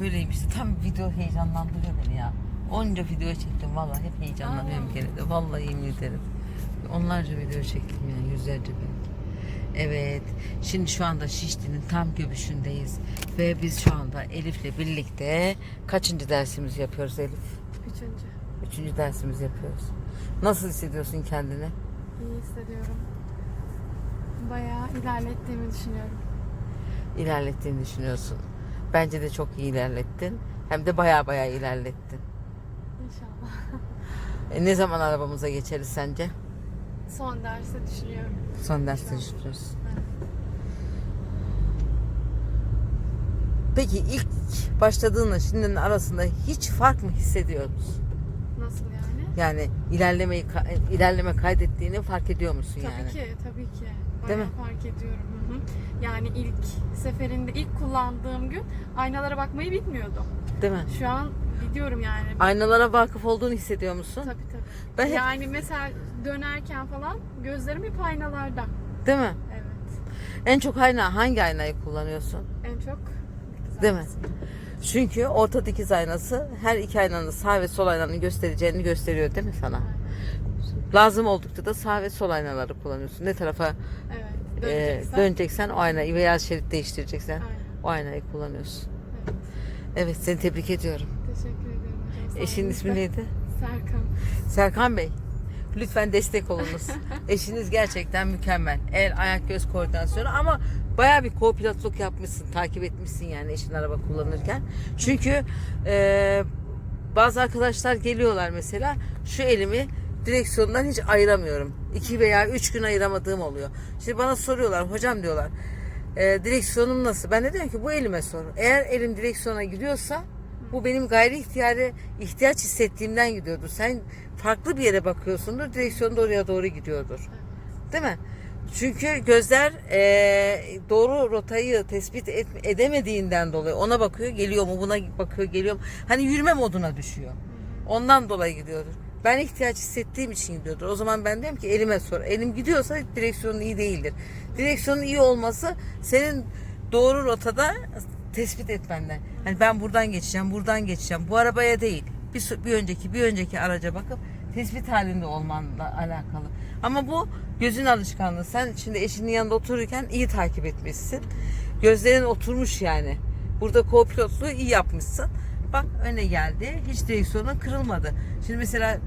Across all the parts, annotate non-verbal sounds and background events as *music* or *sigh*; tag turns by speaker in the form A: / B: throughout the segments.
A: böyleyim işte. Tam video heyecanlandırıyor beni ya. Onca video çektim vallahi hep heyecanlanıyorum gene de. Vallahi yemin ederim. Onlarca video çektim yani yüzlerce belki. Evet. Şimdi şu anda Şişli'nin tam göbüşündeyiz. Ve biz şu anda Elif'le birlikte kaçıncı dersimizi yapıyoruz Elif?
B: Üçüncü.
A: Üçüncü dersimizi yapıyoruz. Nasıl hissediyorsun kendini?
B: İyi hissediyorum. Bayağı ilerlettiğimi düşünüyorum.
A: İlerlettiğini düşünüyorsun. Bence de çok iyi ilerlettin. Hem de baya baya ilerlettin.
B: İnşallah.
A: E, ne zaman arabamıza geçeriz sence?
B: Son derste düşünüyorum.
A: Son derste düşünüyoruz. Peki ilk başladığınla şimdinin arasında hiç fark mı hissediyor musun?
B: Nasıl yani?
A: Yani ilerlemeyi ilerleme kaydettiğini fark ediyor musun
B: Tabii
A: yani?
B: ki, tabii ki.
A: Değil
B: Bayağı
A: mi?
B: fark ediyorum. Hı hı. Yani ilk seferinde, ilk kullandığım gün aynalara bakmayı bilmiyordum.
A: Değil mi?
B: Şu an biliyorum yani.
A: Aynalara vakıf olduğunu hissediyor musun?
B: Tabii tabii.
A: Ben hep-
B: Yani mesela dönerken falan gözlerim hep aynalarda.
A: Değil mi?
B: Evet.
A: En çok ayna hangi aynayı kullanıyorsun?
B: En çok dikiz
A: Değil mi? Çünkü orta dikiz aynası her iki aynanın sağ ve sol aynanın göstereceğini gösteriyor değil mi sana?
B: Aynen.
A: Lazım oldukça da sağ ve sol aynaları kullanıyorsun. Ne tarafa
B: Evet.
A: e,
B: Döneceksen.
A: döneceksen o aynayı veya şerit değiştireceksen
B: Aynen.
A: o aynayı kullanıyorsun.
B: Evet.
A: Evet seni tebrik ediyorum.
B: Teşekkür ederim hocam.
A: Eşinin ismi neydi?
B: Serkan.
A: Serkan Bey. Lütfen destek olunuz. *laughs* Eşiniz gerçekten mükemmel. El, ayak, göz koordinasyonu ama baya bir co-pilotluk yapmışsın. Takip etmişsin yani eşin araba kullanırken. Çünkü e, bazı arkadaşlar geliyorlar mesela şu elimi direksiyondan hiç ayıramıyorum. İki veya üç gün ayıramadığım oluyor. Şimdi bana soruyorlar hocam diyorlar e, direksiyonum nasıl? Ben de diyorum ki bu elime sor. Eğer elim direksiyona gidiyorsa bu benim gayri ihtiyari ihtiyaç hissettiğimden gidiyordur. Sen farklı bir yere bakıyorsundur. Direksiyon da oraya doğru gidiyordur. Değil mi? Çünkü gözler e, doğru rotayı tespit et- edemediğinden dolayı ona bakıyor geliyor mu buna bakıyor geliyor mu. Hani yürüme moduna düşüyor. Ondan dolayı gidiyordur. Ben ihtiyaç hissettiğim için gidiyordur. O zaman ben diyorum ki elime sor. Elim gidiyorsa direksiyonun iyi değildir. Direksiyonun iyi olması senin doğru rotada tespit etmenden. Hani ben buradan geçeceğim, buradan geçeceğim. Bu arabaya değil. Bir, bir önceki, bir önceki araca bakıp tespit halinde olmanla alakalı. Ama bu gözün alışkanlığı. Sen şimdi eşinin yanında otururken iyi takip etmişsin. Gözlerin oturmuş yani. Burada co-pilotluğu iyi yapmışsın. Bak öne geldi. Hiç direksiyonun kırılmadı. Şimdi mesela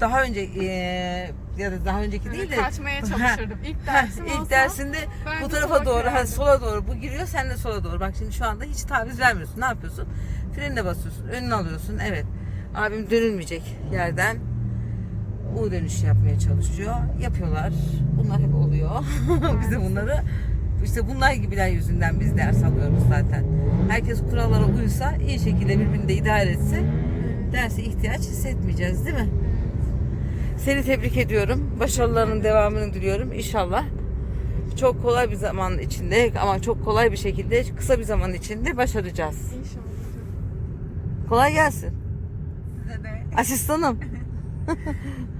A: daha önce eee, ya da daha önceki değil de
B: Kaçmaya *laughs* çalışırdım. İlk dersim
A: ilk
B: olsa
A: dersinde bu tarafa doğru, ha, sola doğru bu giriyor, sen de sola doğru. Bak şimdi şu anda hiç taviz vermiyorsun. Ne yapıyorsun? Frenine basıyorsun, önüne alıyorsun. Evet. Abim dönülmeyecek yerden U dönüş yapmaya çalışıyor. Yapıyorlar. Bunlar hep oluyor. *laughs* biz de bunları işte bunlar gibiler yüzünden biz ders alıyoruz zaten. Herkes kurallara uysa iyi şekilde birbirini de idare etse derse ihtiyaç hissetmeyeceğiz değil mi? Seni tebrik ediyorum. Başarılarının devamını diliyorum. İnşallah çok kolay bir zaman içinde ama çok kolay bir şekilde kısa bir zaman içinde başaracağız.
B: İnşallah.
A: Kolay gelsin.
C: Size de
A: Asistanım. *laughs*